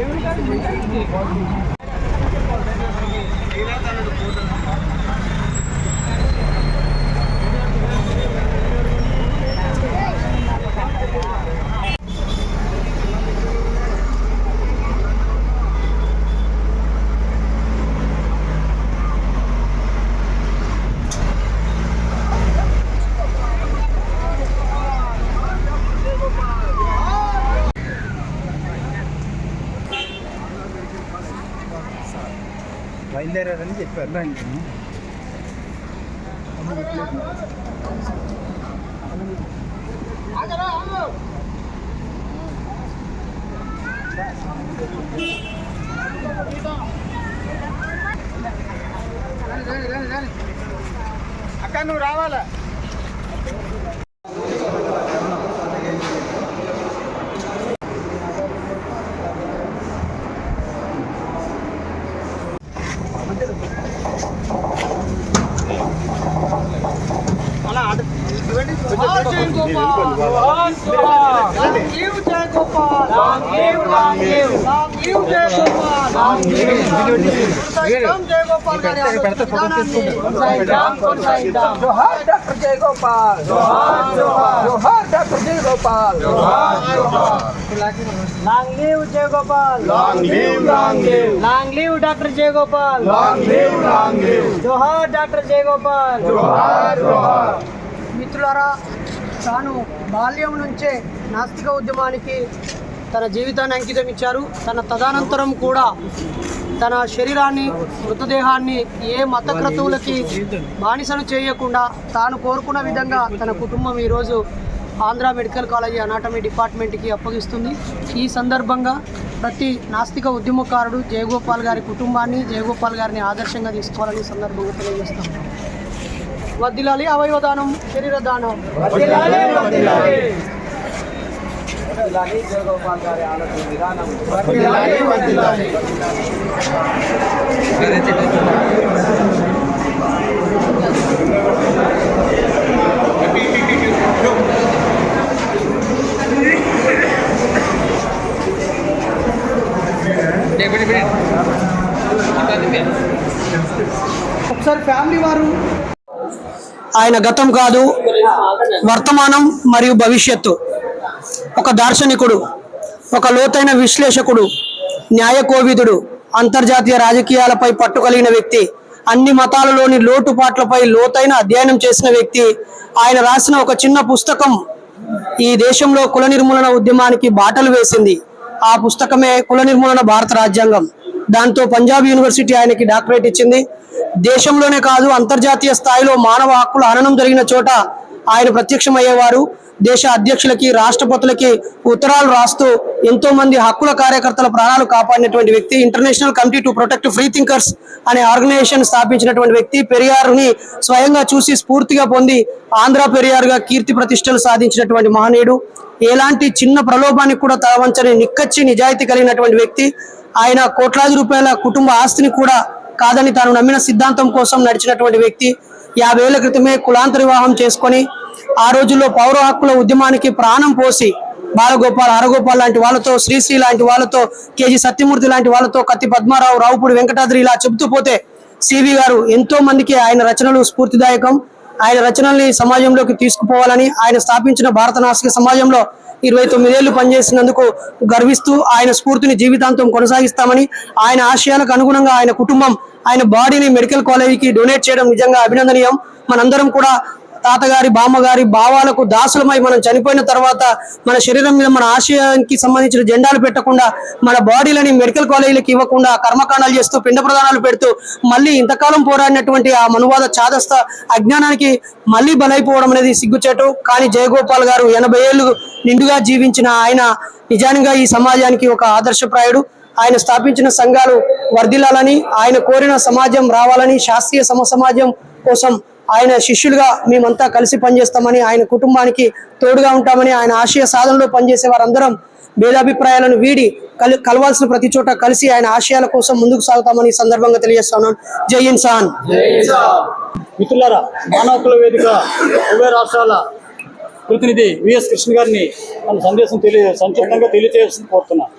確かに。బయలుదేరారని చెప్పారు. అక్క నువ్వు రావాలా? జోహార్ డాక్టర్ జయగోపాల్ జోహార్ doctor Jayagopal. Long live Jayagopal long live long live long live doctor Jayagopal long live long live జోహార్ doctor Jayagopal జోహార్ జోహార్ మిత్రులారా తాను బాల్యం నుంచే నాస్తిక ఉద్యమానికి తన జీవితాన్ని అంకితం ఇచ్చారు. తన తదనంతరం కూడా తన శరీరాన్ని మృతదేహాన్ని ఏ మత క్రతువులకి బానిసను చేయకుండా తాను కోరుకున్న విధంగా తన కుటుంబం ఈరోజు ఆంధ్ర మెడికల్ కాలేజీ అనాటమీ డిపార్ట్మెంట్కి అప్పగిస్తుంది. ఈ సందర్భంగా ప్రతి నాస్తిక ఉద్యమకారుడు జయగోపాల్ గారి కుటుంబాన్ని జయగోపాల్ గారిని ఆదర్శంగా తీసుకోవాలని సందర్భంగా తెలియజేస్తాం వద్దిలాలి అవయవ దానం శరీర దానం ఒకసారి ఫ్యామిలీ వారు. ఆయన గతం కాదు వర్తమానం మరియు భవిష్యత్తు. ఒక దార్శనికుడు ఒక లోతైన విశ్లేషకుడు న్యాయకోవిదుడు అంతర్జాతీయ రాజకీయాలపై పట్టు కలిగిన వ్యక్తి అన్ని మతాలలోని లోటుపాట్లపై లోతైన అధ్యయనం చేసిన వ్యక్తి ఆయన రాసిన ఒక చిన్న పుస్తకం ఈ దేశంలో కుల నిర్మూలన ఉద్యమానికి బాటలు వేసింది. ఆ పుస్తకమే కుల నిర్మూలన భారత రాజ్యాంగం. దాంతో పంజాబ్ యూనివర్సిటీ ఆయనకి డాక్టరేట్ ఇచ్చింది. దేశంలోనే కాదు అంతర్జాతీయ స్థాయిలో మానవ హక్కుల హననం జరిగిన చోట ఆయన ప్రత్యక్షమయ్యేవారు. దేశ అధ్యక్షులకి రాష్ట్రపతులకి ఉత్తరాలు రాస్తూ ఎంతో మంది హక్కుల కార్యకర్తల ప్రాణాలు కాపాడినటువంటి వ్యక్తి international committee to protect free thinkers అనే ఆర్గనైజేషన్ స్థాపించినటువంటి వ్యక్తి పెరియారుని స్వయంగా చూసి స్ఫూర్తిగా పొంది ఆంధ్ర పెరియారుగా కీర్తి ప్రతిష్టలు సాధించినటువంటి మహనీయుడు. ఎలాంటి చిన్న ప్రలోభానికి కూడా తలవంచని నిక్కచ్చి నిజాయితీ కలిగినటువంటి వ్యక్తి. ఆయన కోట్లాది రూపాయల కుటుంబ ఆస్తిని కూడా కాదని తాను నమ్మిన సిద్ధాంతం కోసం నడిచినటువంటి వ్యక్తి. యాభై ఏళ్ళ క్రితమే కులాంతర వివాహం చేసుకొని ఆ రోజుల్లో పౌర హక్కుల ఉద్యమానికి ప్రాణం పోసి బాలగోపాల్ హరగోపాల్ లాంటి వాళ్ళతో శ్రీశ్రీ లాంటి వాళ్ళతో కేజీ సత్యమూర్తి లాంటి వాళ్ళతో కత్తి పద్మారావు రావుపూడి వెంకటాద్రి ఇలా చెబుతూ పోతే సివి గారు ఎంతో మందికి ఆయన రచనలు స్ఫూర్తిదాయకం. ఆయన రచనల్ని సమాజంలోకి తీసుకుపోవాలని ఆయన స్థాపించిన భారత నాస్తిక సమాజంలో ఇరవై తొమ్మిదేళ్ళు పనిచేసినందుకు గర్విస్తూ ఆయన స్ఫూర్తిని జీవితాంతం కొనసాగిస్తామని ఆయన ఆశయాలకు అనుగుణంగా ఆయన కుటుంబం ఆయన బాడీని మెడికల్ కాలేజీకి డొనేట్ చేయడం నిజంగా అభినందనీయం. మనందరం కూడా తాతగారి బామ్మగారి భావాలకు దాసులమై మనం చనిపోయిన తర్వాత మన శరీరం మీద మన ఆశయానికి సంబంధించిన జెండాలు పెట్టకుండా మన బాడీలని మెడికల్ కాలేజీలకు ఇవ్వకుండా కర్మకాండాలు చేస్తూ పిండ ప్రదానాలు పెడుతూ మళ్ళీ ఇంతకాలం పోరాడినటువంటి ఆ మనువాద చాదస్త అజ్ఞానానికి మళ్ళీ బలైపోవడం అనేది సిగ్గుచేటు. కానీ జయగోపాల్ గారు ఎనభై ఏళ్ళు నిండుగా జీవించిన ఆయన నిజానికి ఈ సమాజానికి ఒక ఆదర్శప్రాయుడు ఆయన స్థాపించిన సంఘాలు వర్ధిల్లాలని ఆయన కోరిన సమాజం రావాలని శాస్త్రీయ సమ సమాజం కోసం ఆయన శిష్యులుగా మేమంతా కలిసి పనిచేస్తామని ఆయన కుటుంబానికి తోడుగా ఉంటామని ఆయన ఆశయ సాధనలో పనిచేసే వారందరం భేదాభిప్రాయాలను వీడి కలి కలవాల్సిన ప్రతి చోట కలిసి ఆయన ఆశయాల కోసం ముందుకు సాగుతామని సందర్భంగా తెలియజేస్తున్నాను. జై ఇన్సాన్ మిత్రులారా మానవ హక్కుల వేదిక ఉభయ రాష్ట్రాల ప్రతినిధి విఎస్ కృష్ణ గారిని మన సందేశం తెలియ సంక్షిప్తంగా తెలియజేయాల్సింది కోరుతున్నాను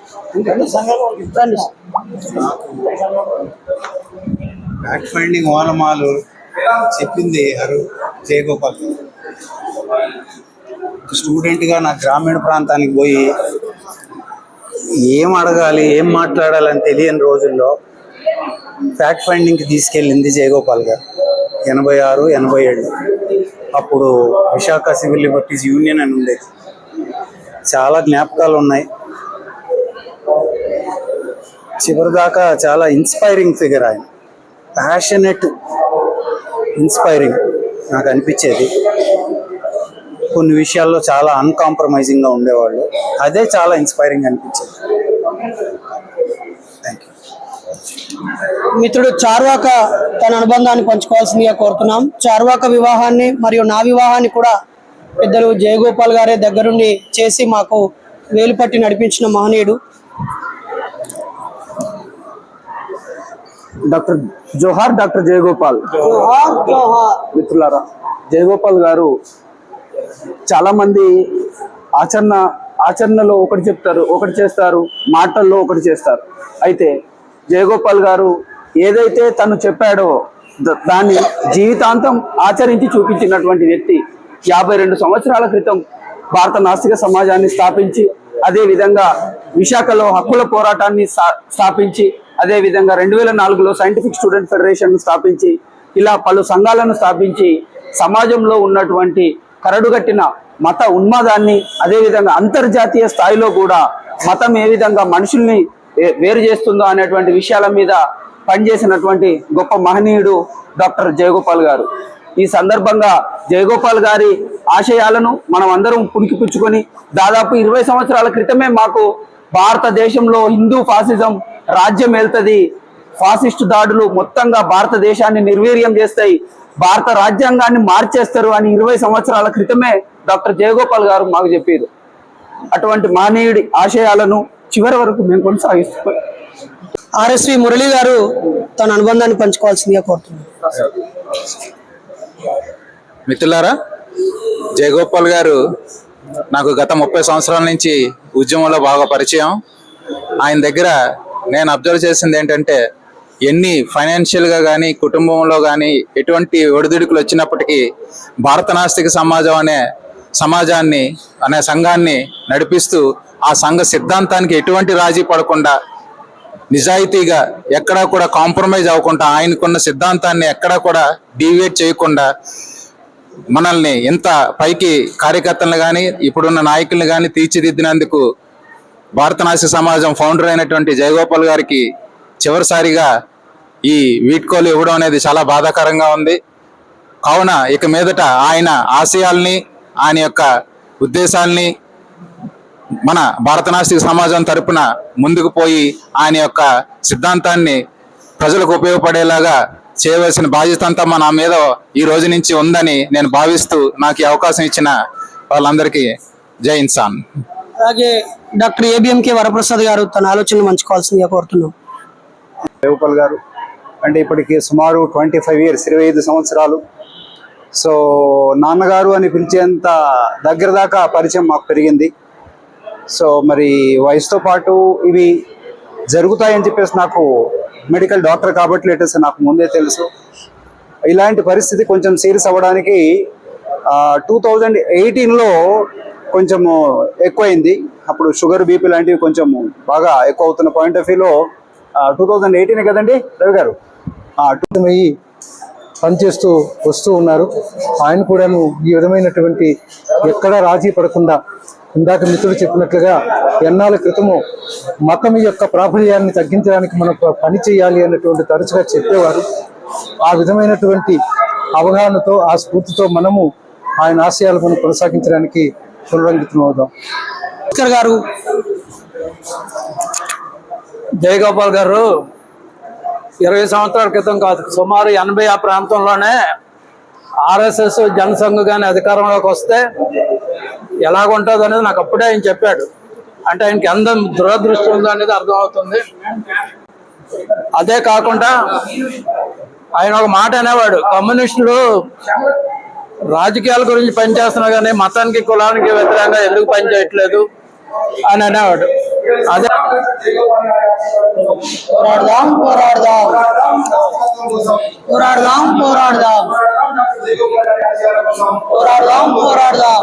ఫైండింగ్ ఓనమాలు చెప్పింది గారు జయగోపాల్. స్టూడెంట్గా నా గ్రామీణ ప్రాంతానికి పోయి ఏం అడగాలి ఏం మాట్లాడాలని తెలియని రోజుల్లో ఫ్యాక్ట్ ఫైండింగ్కి తీసుకెళ్ళింది జయగోపాల్ గారు. ఎనభై ఆరు ఎనభై ఏడు. అప్పుడు విశాఖ సివిల్ లిబర్టీస్ యూనియన్ అని ఉండేది. చాలా జ్ఞాపకాలు ఉన్నాయి. చివరిదాకా చాలా ఇన్స్పైరింగ్ ఫిగర్ ఆయన. ప్యాషనెట్ ఇన్స్పైరింగ్ నాకు అనిపించేది. కొన్ని విషయాల్లో చాలా అన్కాంప్రమైజింగ్గా ఉండేవాళ్ళు. అదే చాలా ఇన్స్పైరింగ్ అనిపించేది. థ్యాంక్ యూ మిత్రుడు చార్వాక తన అనుబంధాన్ని పంచుకోవాల్సిందిగా కోరుతున్నాం. చార్వాక వివాహాన్ని మరియు నా వివాహాన్ని కూడా పెద్దలు జయగోపాల్ గారే దగ్గరుండి చేసి మాకు వేలుపట్టి నడిపించిన మహనీయుడు. డాక్టర్ జోహార్ డాక్టర్ జయగోపాల్. మిత్రులారా జయగోపాల్ గారు చాలా మంది ఆచరణ ఆచరణలో ఒకటి చెప్తారు ఒకటి చేస్తారు మాటల్లో ఒకటి చేస్తారు. అయితే జయగోపాల్ గారు ఏదైతే తను చెప్పాడో దాన్ని జీవితాంతం ఆచరించి చూపించినటువంటి వ్యక్తి యాభై రెండు సంవత్సరాల క్రితం భారత నాస్తిక సమాజాన్ని స్థాపించి అదే విధంగా విశాఖలో హక్కుల పోరాటాన్ని స్థా- స్థాపించి అదే విధంగా రెండు వేల నాలుగులో సైంటిఫిక్ స్టూడెంట్ ఫెడరేషన్ స్థాపించి ఇలా పలు సంఘాలను స్థాపించి సమాజంలో ఉన్నటువంటి కరడుగట్టిన మత ఉన్మాదాన్ని అదేవిధంగా అంతర్జాతీయ స్థాయిలో కూడా మతం ఏ విధంగా మనుషుల్ని వే- వేరు చేస్తుందో అనేటువంటి విషయాల మీద పనిచేసినటువంటి గొప్ప మహనీయుడు డాక్టర్ జయగోపాల్ గారు. ఈ సందర్భంగా జయగోపాల్ గారి ఆశయాలను మనం అందరం పుణికిపుచ్చుకొని దాదాపు ఇరవై సంవత్సరాల క్రితమే మాకు భారతదేశంలో హిందూ ఫాసిజం రాజ్యం వెళ్తది ఫాసిస్ట్ దాడులు మొత్తంగా భారతదేశాన్ని నిర్వీర్యం చేస్తాయి. భారత రాజ్యాంగాన్ని మార్చేస్తారు అని ఇరవై సంవత్సరాల క్రితమే డాక్టర్ జయగోపాల్ గారు మాకు చెప్పారు. అటువంటి మానవుడి ఆశయాలను చివరి వరకు మేము కొనసాగిస్తున్నాం ఆర్ఎస్వి మురళి గారు తన అనుబంధాన్ని పంచుకోవాల్సిందిగా కోరుతున్నాం. మిత్రులారా జయగోపాల్ గారు నాకు గత ముప్పై సంవత్సరాల నుంచి ఉద్యమంలో బాగా పరిచయం. ఆయన దగ్గర నేను అబ్జర్వ్ చేసింది ఏంటంటే ఎన్ని ఫైనాన్షియల్గా కానీ కుటుంబంలో కానీ ఎటువంటి ఒడిదుడుకులు వచ్చినప్పటికీ భారత నాస్తిక సమాజం అనే సమాజాన్ని అనే సంఘాన్ని నడిపిస్తూ ఆ సంఘ సిద్ధాంతానికి ఎటువంటి రాజీ పడకుండా నిజాయితీగా ఎక్కడా కూడా కాంప్రమైజ్ అవ్వకుండా ఆయనకున్న సిద్ధాంతాన్ని ఎక్కడా కూడా డీవియేట్ చేయకుండా మనల్ని ఇంత పైకి కార్యకర్తలను కానీ ఇప్పుడున్న నాయకుల్ని కానీ తీర్చిదిద్దినందుకు భారతనాసి సమాజం ఫౌండర్ అయినటువంటి జయగోపాల్ గారికి చివరిసారిగా ఈ వీట్కోలు ఇవ్వడం అనేది చాలా బాధాకరంగా ఉంది. కావున ఇక మీదట ఆయన ఆశయాల్ని ఆయన యొక్క ఉద్దేశాల్ని మన భారతనాస్తిక సమాజం తరపున ముందుకు పోయి ఆయన యొక్క సిద్ధాంతాన్ని ప్రజలకు ఉపయోగపడేలాగా చేయవలసిన బాధ్యత అంతా మన మీద ఈ రోజు నుంచి ఉందని నేను భావిస్తూ నాకు ఈ అవకాశం ఇచ్చిన వాళ్ళందరికీ జై ఇన్సాన్ అలాగే డాక్టర్ ఏబిఎంకే వరప్రసాద్ గారు తన ఆలోచనలు మంచుకోవాల్సిందిగా కోరుతున్నాం. జయగోపాల్ గారు అంటే ఇప్పటికి సుమారు ట్వంటీ ఫైవ్ ఇయర్స్ ఇరవై ఐదు సంవత్సరాలు. సో నాన్నగారు అని పిలిచేంత దగ్గర దాకా పరిచయం మాకు పెరిగింది. సో మరి వయసుతో పాటు ఇవి జరుగుతాయని చెప్పేసి నాకు మెడికల్ డాక్టర్ కాబట్టి లేటెస్ట్ నాకు ముందే తెలుసు. ఇలాంటి పరిస్థితి కొంచెం సీరియస్ అవ్వడానికి టూ థౌజండ్ ఎయిటీన్లో కొంచెము ఎక్కువైంది. అప్పుడు షుగర్ బీపీ లాంటివి కొంచెం బాగా ఎక్కువ అవుతున్న పాయింట్ ఆఫ్ వ్యూలో టూ థౌజండ్ ఎయిటీన్ కదండి రవి గారు? అయ్యి పనిచేస్తూ వస్తూ ఉన్నారు. ఆయన కూడాను ఈ విధమైనటువంటి ఎక్కడా రాజీ పడకుండా ఇందాక మిత్రుడు చెప్పినట్లుగా ఎన్నాళ్ళ క్రితము మతం యొక్క ప్రాబల్యాన్ని తగ్గించడానికి మనం పని చేయాలి అన్నటువంటి తరచుగా చెప్పేవారు. ఆ విధమైనటువంటి అవగాహనతో ఆ స్ఫూర్తితో మనము ఆయన ఆశయాలను కొనసాగించడానికి పునరంకితం భాస్కర్ గారు. జయగోపాల్ గారు. ఇరవై సంవత్సరాల క్రితం కాదు సుమారు ఎనభై ఆ ప్రాంతంలోనే ఆర్ఎస్ఎస్ జనసంఘ్ కానీ అధికారంలోకి వస్తే ఎలాగుంటుంది అనేది నాకు అప్పుడే ఆయన చెప్పాడు. అంటే ఆయనకి ఎంత దురదృష్టి ఉందో అనేది అర్థమవుతుంది. అదే కాకుండా ఆయన ఒక మాట అనేవాడు కమ్యూనిస్టులు రాజకీయాల గురించి పనిచేస్తున్నా కానీ మతానికి కులానికి వ్యతిరేకంగా ఎందుకు పనిచేయట్లేదు అని అనేవాడు. అదే పోరాడదాం పోరాడదాం. పోరాడదాం పోరాడదాం. పోరాడదాం పోరాడదాం.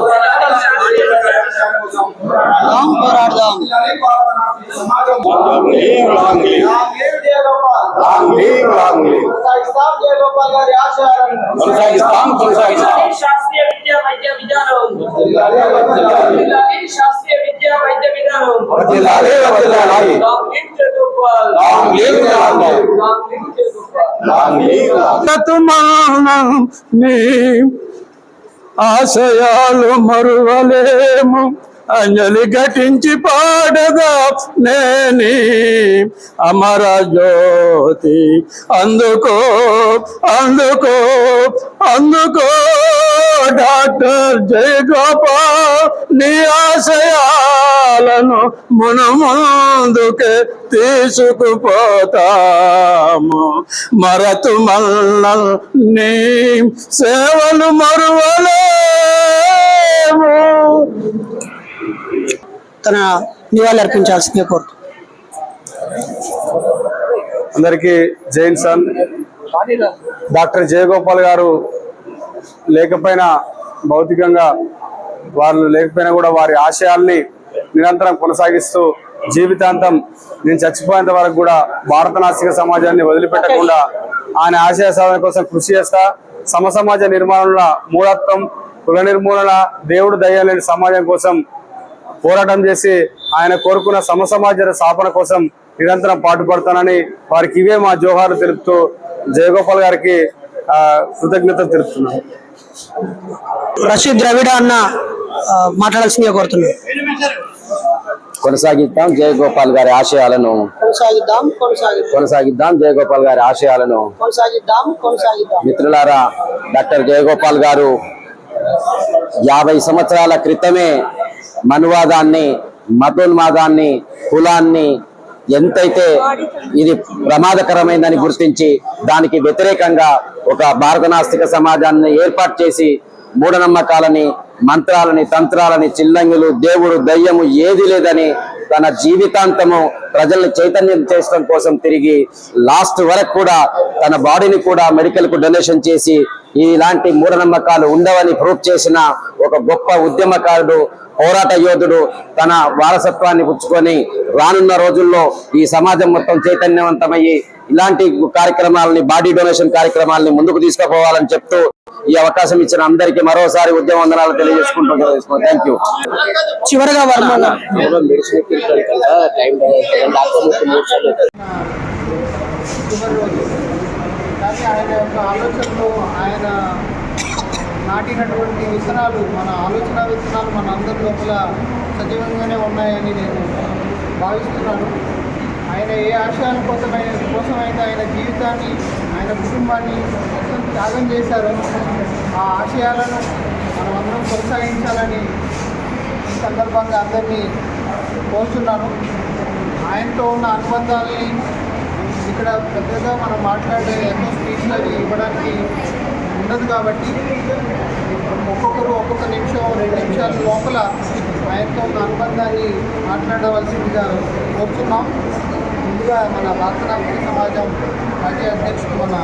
పోరాడదాం పోరాడదాం. లాంగ్ నీ ఆశయాలు మరువలేము అంజలి ఘటించి పాడదా నేని అమర జ్యోతి. అందుకో అందుకో అందుకో డాక్టర్ జయ గోపాల్ నీ ఆశయాలను మన ముందుకే తీసుకుపోతాము. మరతు మల్ల నీ సేవలు మరువలేము తన నివాళులు అర్పించాల్సిందే కోరుతూ. అందరికీ జైన్ సన్ డాక్టర్ జయగోపాల్ గారు లేకపోయినా భౌతికంగా వాళ్ళు లేకపోయినా కూడా వారి ఆశయాల్ని నిరంతరం కొనసాగిస్తూ జీవితాంతం నేను చచ్చిపోయేంత వరకు కూడా భారత నాస్తిక సమాజాన్ని వదిలిపెట్టకుండా ఆయన ఆశయ సాధన కోసం కృషి చేస్తా సమ సమాజ నిర్మాణంలో మూఢత్వం కుల నిర్మూలన దేవుడు దయ లేని సమాజం కోసం పోరాటం చేసి ఆయన కోరుకున్న సమ సమాజ స్థాపన కోసం నిరంతరం పాటుపడతానని వారికి ఇవే మా జోహారు తెలుపుతూ జయగోపాల్ గారికి ఆ, కృతజ్ఞతలు తెలుపుతున్నాను. రషీద్ ద్రవిడ అన్న మాట్లాడాల్సిందిగా కోరుతున్నాను. కొనసాగిద్దాం జయగోపాల్ గారి ఆశయాలను. కొనసాగిద్దాం కొనసాగిద్దాం. కొనసాగిద్దాం జయగోపాల్ గారి ఆశయాలను. కొనసాగిద్దాం కొనసాగిద్దాం. మిత్రులారా డాక్టర్ జయగోపాల్ గారు యాభై సంవత్సరాల క్రితమే మనువాదాన్ని మతోన్మాదాన్ని కులాన్ని ఎంతైతే ఇది ప్రమాదకరమైందని గుర్తించి దానికి వ్యతిరేకంగా ఒక భారత నాస్తిక సమాజాన్ని ఏర్పాటు చేసి మూఢనమ్మకాలని మంత్రాలని తంత్రాలని చిల్లంగులు దేవుడు దయ్యము ఏది లేదని తన జీవితాంతము ప్రజల్ని చైతన్యం చేయడం కోసం తిరిగి లాస్ట్ వరకు కూడా తన బాడీని కూడా మెడికల్కు డొనేషన్ చేసి ఇలాంటి మూఢనమ్మకాలు ఉండవని ప్రూఫ్ చేసిన ఒక గొప్ప ఉద్యమకారుడు పోరాట యోధుడు తన వారసత్వాన్ని పుచ్చుకొని రానున్న రోజుల్లో ఈ సమాజం మొత్తం చైతన్యవంతమయ్యి ఇలాంటి కార్యక్రమాలని బాడీ డొనేషన్ కార్యక్రమాలని ముందుకు తీసుకుపోవాలని చెప్తూ ఈ అవకాశం ఇచ్చిన అందరికీ మరోసారి ఉద్యమ వందనాలు తెలియజేసుకుంటూ థ్యాంక్ యూ చివరగా వర్మ కానీ ఆయన యొక్క ఆలోచనలు ఆయన నాటినటువంటి విత్తనాలు మన ఆలోచన విత్తనాలు మన అందరి లోపల సజీవంగానే ఉన్నాయని నేను భావిస్తున్నాను. ఆయన ఏ ఆశయాల కోసం కోసమైతే ఆయన జీవితాన్ని ఆయన కుటుంబాన్ని మొత్తం త్యాగం చేశారో ఆ ఆశయాలను మనమందరం కొనసాగించాలని ఈ సందర్భంగా అందరినీ కోరుతున్నాను ఆయనతో ఉన్న అనుబంధాలని ఇక్కడ పెద్దగా మనం మాట్లాడే ఎన్నో స్పీచ్లు అవి ఇవ్వడానికి ఉండదు కాబట్టి ఒక్కొక్కరు ఒక్కొక్క నిమిషం రెండు నిమిషాల లోపల ఆయనతో ఉన్న అనుబంధాన్ని మాట్లాడవలసిందిగా కోరుతున్నాం ముందుగా మన భారతనాట్య సమాజం రాజ్య అధ్యక్షుడు మన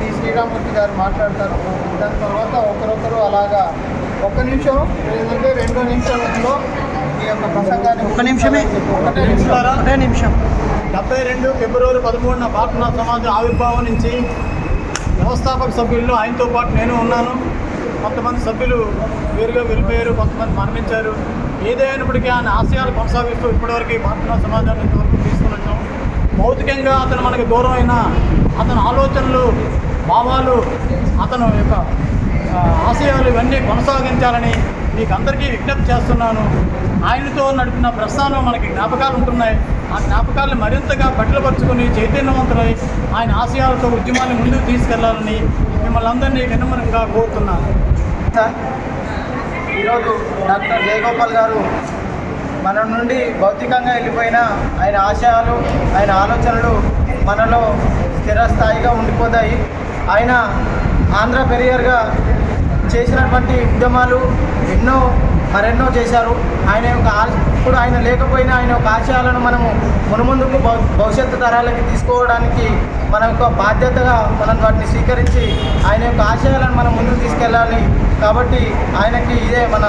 పి శ్రీరామూర్తి గారు మాట్లాడతారు. దాని తర్వాత ఒకరొకరు అలాగా ఒక్క నిమిషం లేదంటే రెండో నిమిషంలో ఈ యొక్క ప్రసంగాన్ని ఒక్క నిమిషమే. ఒకటే నిమిషం. ఒకటే నిమిషం. డెబ్బై రెండు ఫిబ్రవరి పదమూడున భారత సమాజం ఆవిర్భావం నుంచి వ్యవస్థాపక సభ్యుల్లో ఆయనతో పాటు నేను ఉన్నాను. కొంతమంది సభ్యులు వేరుగా వెళ్ళిపోయారు కొంతమంది మరణించారు. ఏదైనప్పటికీ ఆయన ఆశయాలు కొనసాగిస్తూ ఇప్పటివరకు భారత సమాజాన్ని ఇంతవరకు తీసుకుని వచ్చాం. భౌతికంగా అతను మనకి దూరం అయినా అతని ఆలోచనలు భావాలు అతను యొక్క ఆశయాలు ఇవన్నీ కొనసాగించాలని మీకు అందరికీ విజ్ఞప్తి చేస్తున్నాను. ఆయనతో నడిపిన ప్రస్థానం మనకి జ్ఞాపకాలు ఉంటున్నాయి. ఆ జ్ఞాపకాలను మరింతగా బట్టలుపరుచుకొని చైతన్యవంతులై ఆయన ఆశయాలతో ఉద్యమాన్ని ముందుకు తీసుకెళ్ళాలని మిమ్మల్ని అందరినీ వినమ్రంగా కోరుతున్నాను. ఈరోజు డాక్టర్ జయగోపాల్ గారు మన నుండి భౌతికంగా వెళ్ళిపోయిన ఆయన ఆశయాలు ఆయన ఆలోచనలు మనలో స్థిరస్థాయిగా ఉండిపోతాయి. ఆయన ఆంధ్ర పెరియర్గా చేసినటువంటి ఉద్యమాలు ఎన్నో మరెన్నో చేశారు. ఆయన యొక్క ఇప్పుడు ఆయన లేకపోయినా ఆయన యొక్క ఆశయాలను మనము మునుముందుకు భవిష్యత్తు తరాలకి తీసుకోవడానికి మన యొక్క బాధ్యతగా మనం వాటిని స్వీకరించి ఆయన యొక్క ఆశయాలను మనం ముందుకు తీసుకెళ్ళాలి. కాబట్టి ఆయనకి ఇదే మన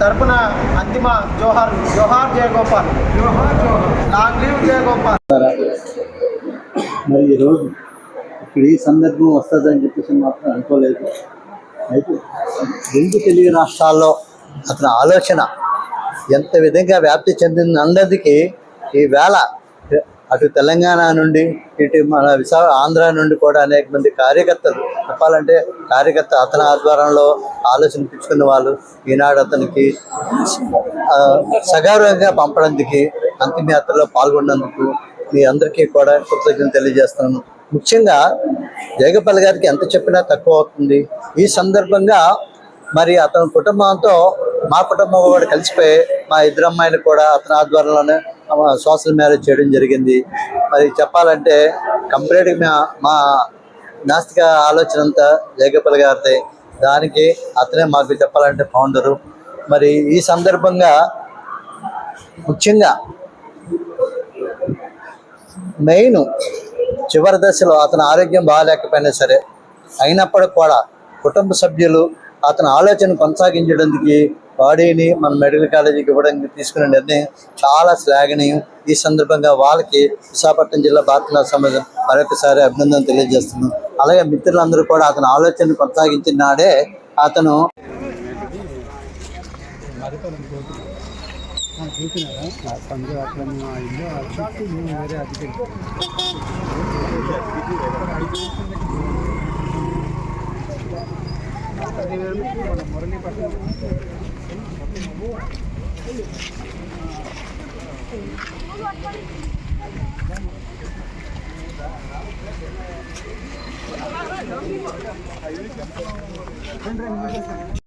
తరపున అంతిమ జోహార్ జోహార్ జయగోపాల్. జోహార్ జోహార్ లాంగ్ లీవ్ జయగోపాల్. మరి ఈరోజు ఇక్కడ ఈ సందర్భం వస్తుందని చెప్పేసి మాత్రం అనుకోలేదు. అయితే రెండు తెలుగు రాష్ట్రాల్లో అతని ఆలోచన ఎంత విధంగా వ్యాప్తి చెందింది అందరికీ ఈ వేళ అటు తెలంగాణ నుండి ఇటు మన విశాఖ ఆంధ్ర నుండి కూడా అనేక మంది కార్యకర్తలు చెప్పాలంటే కార్యకర్త అతని ఆధ్వర్యంలో ఆలోచన పిచ్చుకున్న వాళ్ళు ఈనాడు అతనికి సగౌరవంగా పంపడానికి అంతిమయాత్రలో పాల్గొన్నందుకు మీ అందరికీ కూడా కృతజ్ఞతలు తెలియజేస్తున్నాను. ముఖ్యంగా జగపల్లి గారికి ఎంత చెప్పినా తక్కువ అవుతుంది. ఈ సందర్భంగా మరి అతని కుటుంబంతో మా కుటుంబం కూడా కలిసిపోయి మా ఇద్దరు అమ్మాయిలు కూడా అతని ఆధ్వర్యంలోనే సోషల్ మ్యారేజ్ చేయడం జరిగింది. మరి చెప్పాలంటే కంప్లీట్గా మా మా నాస్తిక ఆలోచన అంతా జగపల్ గారిది. దానికి అతనే మాకు చెప్పాలంటే ఫౌండరు మరి ఈ సందర్భంగా ముఖ్యంగా మెయిన్ చివరి దశలో అతని ఆరోగ్యం బాగాలేకపోయినా సరే అయినప్పటికి కూడా కుటుంబ సభ్యులు అతని ఆలోచన కొనసాగించడానికి బాడీని మన మెడికల్ కాలేజీకి ఇవ్వడానికి తీసుకున్న నిర్ణయం చాలా శ్లాఘనీయం. ఈ సందర్భంగా వాళ్ళకి విశాఖపట్నం జిల్లా భారత సమాజం మరొకసారి అభినందన తెలియజేస్తున్నాం. అలాగే మిత్రులందరూ కూడా అతని ఆలోచన కొనసాగించిన నాడే అతను మురళీపట్నం Gracias.